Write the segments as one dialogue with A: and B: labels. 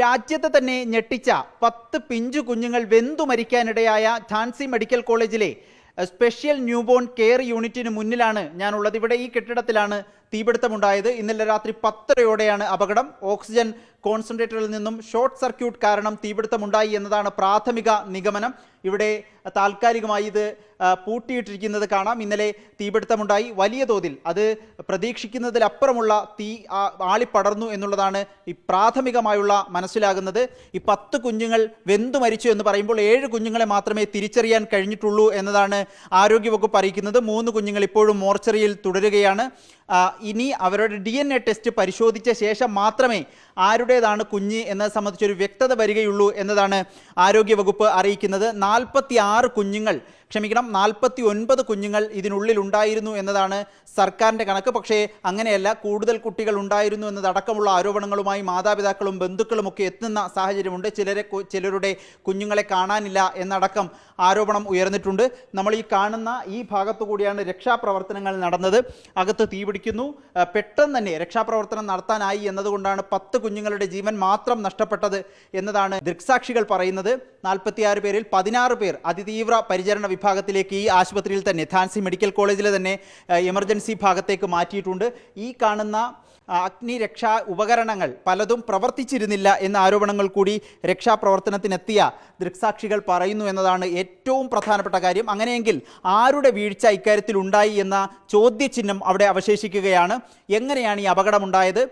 A: രാജ്യത്തെ തന്നെ ഞെട്ടിച്ച പത്ത് പിഞ്ചു കുഞ്ഞുങ്ങൾ വെന്തു മരിക്കാനിടയായ ഝാൻസി മെഡിക്കൽ കോളേജിലെ സ്പെഷ്യൽ ന്യൂബോൺ കെയർ യൂണിറ്റിന് മുന്നിലാണ് ഞാനുള്ളത്. ഇവിടെ ഈ കെട്ടിടത്തിലാണ് തീപിടുത്തമുണ്ടായത് ഇന്നലെ രാത്രി പത്തരയോടെയാണ് അപകടം. ഓക്സിജൻ കോൺസെൻട്രേറ്ററിൽ നിന്നും ഷോർട്ട് സർക്യൂട്ട് കാരണം തീപിടുത്തമുണ്ടായി എന്നതാണ് പ്രാഥമിക നിഗമനം. ഇവിടെ താൽക്കാലികമായി ഇത് പൂട്ടിയിട്ടിരിക്കുന്നത് കാണാം. ഇന്നലെ തീപിടുത്തമുണ്ടായി. വലിയ തോതിൽ അത് പ്രതീക്ഷിക്കുന്നതിലപ്പുറമുള്ള തീ ആളിപ്പടർന്നു എന്നുള്ളതാണ് ഈ പ്രാഥമികമായുള്ള മനസ്സിലാകുന്നത്. ഈ പത്ത് കുഞ്ഞുങ്ങൾ വെന്തു മരിച്ചു എന്ന് പറയുമ്പോൾ ഏഴ് കുഞ്ഞുങ്ങളെ മാത്രമേ തിരിച്ചറിയാൻ കഴിഞ്ഞിട്ടുള്ളൂ എന്നതാണ് ആരോഗ്യവകുപ്പ് അറിയിക്കുന്നത്. മൂന്ന് കുഞ്ഞുങ്ങൾ ഇപ്പോഴും മോർച്ചറിയിൽ തുടരുകയാണ്. ഇനി അവരുടെ ഡി എൻ എ ടെസ്റ്റ് പരിശോധിച്ച ശേഷം മാത്രമേ ആരുടേതാണ് കുഞ്ഞ് എന്നത് സംബന്ധിച്ചൊരു വ്യക്തത വരികയുള്ളൂ എന്നതാണ് ആരോഗ്യവകുപ്പ് അറിയിക്കുന്നത്. നാൽപ്പത്തി കുഞ്ഞുങ്ങൾ ക്ഷമിക്കണം നാൽപ്പത്തി ഒൻപത് കുഞ്ഞുങ്ങൾ ഇതിനുള്ളിൽ ഉണ്ടായിരുന്നു എന്നതാണ് സർക്കാരിന്റെ കണക്ക്. പക്ഷേ അങ്ങനെയല്ല കൂടുതൽ കുട്ടികൾ ഉണ്ടായിരുന്നു എന്നതടക്കമുള്ള ആരോപണങ്ങളുമായി മാതാപിതാക്കളും ബന്ധുക്കളും ഒക്കെ എത്തുന്ന സാഹചര്യമുണ്ട്. ചിലരെ ചിലരുടെ കുഞ്ഞുങ്ങളെ കാണാനില്ല എന്നടക്കം ആരോപണം ഉയർന്നിട്ടുണ്ട്. നമ്മൾ ഈ കാണുന്ന ഈ ഭാഗത്തു കൂടിയാണ് രക്ഷാപ്രവർത്തനങ്ങൾ നടന്നത്. അകത്ത് തീപിടിക്കുന്നു പെട്ടെന്ന് തന്നെ രക്ഷാപ്രവർത്തനം നടത്താനായി എന്നതുകൊണ്ടാണ് പത്ത് കുഞ്ഞുങ്ങളുടെ ജീവൻ മാത്രം നഷ്ടപ്പെട്ടത് എന്നതാണ് ദൃക്സാക്ഷികൾ പറയുന്നത്. നാൽപ്പത്തിയാറ് പേരിൽ പതിനാറ് പേർ അതിതീവ്ര പരിചരണ വിഭാഗത്തിലേക്ക് ഈ ആശുപത്രിയിൽ തന്നെ ധാൻസി മെഡിക്കൽ കോളേജിലെ തന്നെ എമർജൻസി ഭാഗത്തേക്ക് മാറ്റിയിട്ടുണ്ട്. ഈ കാണുന്ന അഗ്നി അഗ്നിരക്ഷാ ഉപകരണങ്ങൾ പലതും പ്രവർത്തിച്ചിരുന്നില്ല എന്ന ആരോപണങ്ങൾ കൂടി രക്ഷാപ്രവർത്തനത്തിനെത്തിയ ദൃക്സാക്ഷികൾ പറയുന്നു എന്നതാണ് ഏറ്റവും പ്രധാനപ്പെട്ട കാര്യം. അങ്ങനെയെങ്കിൽ ആരുടെ വീഴ്ച ഇക്കാര്യത്തിൽ ഉണ്ടായി എന്ന ചോദ്യചിഹ്നം അവിടെ അവശേഷിക്കുകയാണ്. എങ്ങനെയാണ് ഈ അപകടമുണ്ടായത്?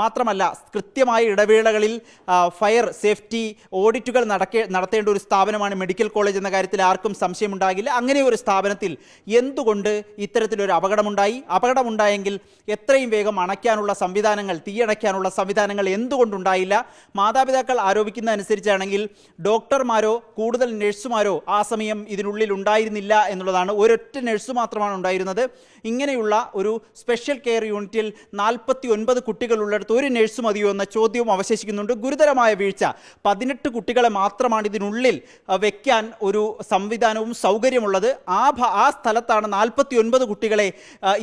A: മാത്രമല്ല കൃത്യമായ ഇടവേളകളിൽ ഫയർ സേഫ്റ്റി ഓഡിറ്റുകൾ നടക്കേ നടത്തേണ്ട ഒരു സ്ഥാപനമാണ് മെഡിക്കൽ കോളേജ് എന്ന കാര്യത്തിൽ ആർക്കും സംശയമുണ്ടാകില്ല അങ്ങനെ ഒരു സ്ഥാപനത്തിൽ എന്തുകൊണ്ട് ഇത്തരത്തിലൊരു അപകടമുണ്ടായി? അപകടമുണ്ടായെങ്കിൽ എത്രയും വേഗം അണയ്ക്കാനുള്ള സംവിധാനങ്ങൾ തീയണയ്ക്കാനുള്ള സംവിധാനങ്ങൾ എന്തുകൊണ്ടുണ്ടായില്ല? മാതാപിതാക്കൾ ആരോപിക്കുന്ന അനുസരിച്ചാണെങ്കിൽ ഡോക്ടർമാരോ കൂടുതൽ നഴ്സുമാരോ ആ സമയം ഇതിനുള്ളിൽ ഉണ്ടായിരുന്നില്ല എന്നുള്ളതാണ്. ഒരൊറ്റ നഴ്സ് മാത്രമാണ് ഉണ്ടായിരുന്നത്. ഇങ്ങനെയുള്ള ഒരു സ്പെഷ്യൽ കെയർ യൂണിറ്റിൽ നാൽപ്പത്തി ഒൻപത് കുട്ടികളുള്ളിടത്ത് ഒരു നഴ്സ് മതിയോ എന്ന ചോദ്യവും അവശേഷിക്കുന്നുണ്ട്. ഗുരുതരമായ വീഴ്ച. പതിനെട്ട് കുട്ടികളെ മാത്രമാണ് ഇതിനുള്ളിൽ വയ്ക്കാൻ ഒരു സംവിധാനവും സൗകര്യമുള്ളത്. ആ ആ സ്ഥലത്താണ് നാൽപ്പത്തി ഒൻപത് കുട്ടികളെ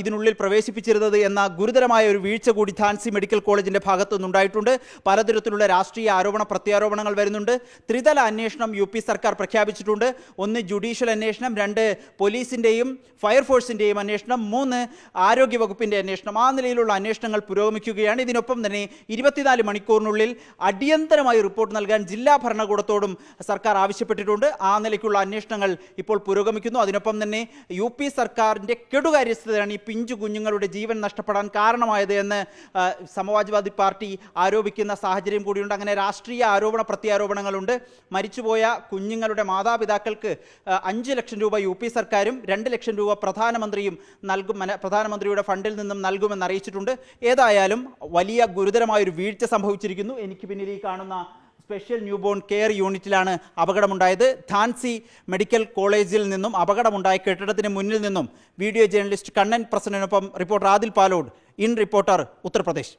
A: ഇതിനുള്ളിൽ പ്രവേശിപ്പിച്ചിരുന്നത് എന്ന ഗുരുതരമായ ഒരു വീഴ്ച കൂടി ഝാൻസി മെഡിക്കൽ കോളേജിന്റെ ഭാഗത്തു നിന്നുണ്ടായിട്ടുണ്ട് പലതരത്തിലുള്ള രാഷ്ട്രീയ ആരോപണ പ്രത്യാരോപണങ്ങൾ വരുന്നുണ്ട്. ത്രിതല അന്വേഷണം യു സർക്കാർ പ്രഖ്യാപിച്ചിട്ടുണ്ട്. ഒന്ന് ജുഡീഷ്യൽ അന്വേഷണം രണ്ട് പോലീസിന്റെയും ഫയർഫോഴ്സിന്റെയും അന്വേഷണം മൂന്ന് ആരോഗ്യവകുപ്പിന്റെ അന്വേഷണം. ആ നിലയിലുള്ള അന്വേഷണങ്ങൾ പുരോഗമിക്കുകയാണ്. ഇതിനൊപ്പം തന്നെ ഇരുപത്തിനാല് മണിക്കൂറിനുള്ളിൽ അടിയന്തരമായി റിപ്പോർട്ട് നൽകാൻ ജില്ലാ ഭരണകൂടത്തോടും സർക്കാർ ആവശ്യപ്പെട്ടിട്ടുണ്ട്. ആ നിലയ്ക്കുള്ള അന്വേഷണങ്ങൾ ഇപ്പോൾ പുരോഗമിക്കുന്നു. അതിനൊപ്പം തന്നെ യു പി സർക്കാരിന്റെ കെടുകാര്യസ്ഥതയാണ് ഈ പിഞ്ചു കുഞ്ഞുങ്ങളുടെ ജീവൻ നഷ്ടപ്പെടാൻ കാരണമായത് എന്ന് സമാജ്വാദി പാർട്ടി ആരോപിക്കുന്ന സാഹചര്യം കൂടിയുണ്ട്. അങ്ങനെ രാഷ്ട്രീയ ആരോപണ പ്രത്യാരോപണങ്ങളുണ്ട്. മരിച്ചുപോയ കുഞ്ഞുങ്ങളുടെ മാതാപിതാക്കൾക്ക് അഞ്ച് ലക്ഷം രൂപ യു പി സർക്കാരും രണ്ട് ലക്ഷം രൂപ പ്രധാനമന്ത്രിയും നൽകും പ്രധാനമന്ത്രിയുടെ ഫണ്ടിൽ നിന്നും നൽകുമെന്ന് അറിയിച്ചിട്ടുണ്ട്. ഏതായാലും വലിയ ഗുരുതരമായൊരു വീഴ്ച സംഭവിച്ചിരിക്കുന്നു. എനിക്ക് പിന്നിൽ ഈ കാണുന്ന സ്പെഷ്യൽ ന്യൂബോൺ കെയർ യൂണിറ്റിലാണ് അപകടമുണ്ടായത്. ധാൻസി മെഡിക്കൽ കോളേജിൽ നിന്നും അപകടമുണ്ടായ കെട്ടിടത്തിന് മുന്നിൽ നിന്നും video journalist Kannan പ്രസന്നനൊപ്പം reporter Adil Palode in reporter Uttar Pradesh.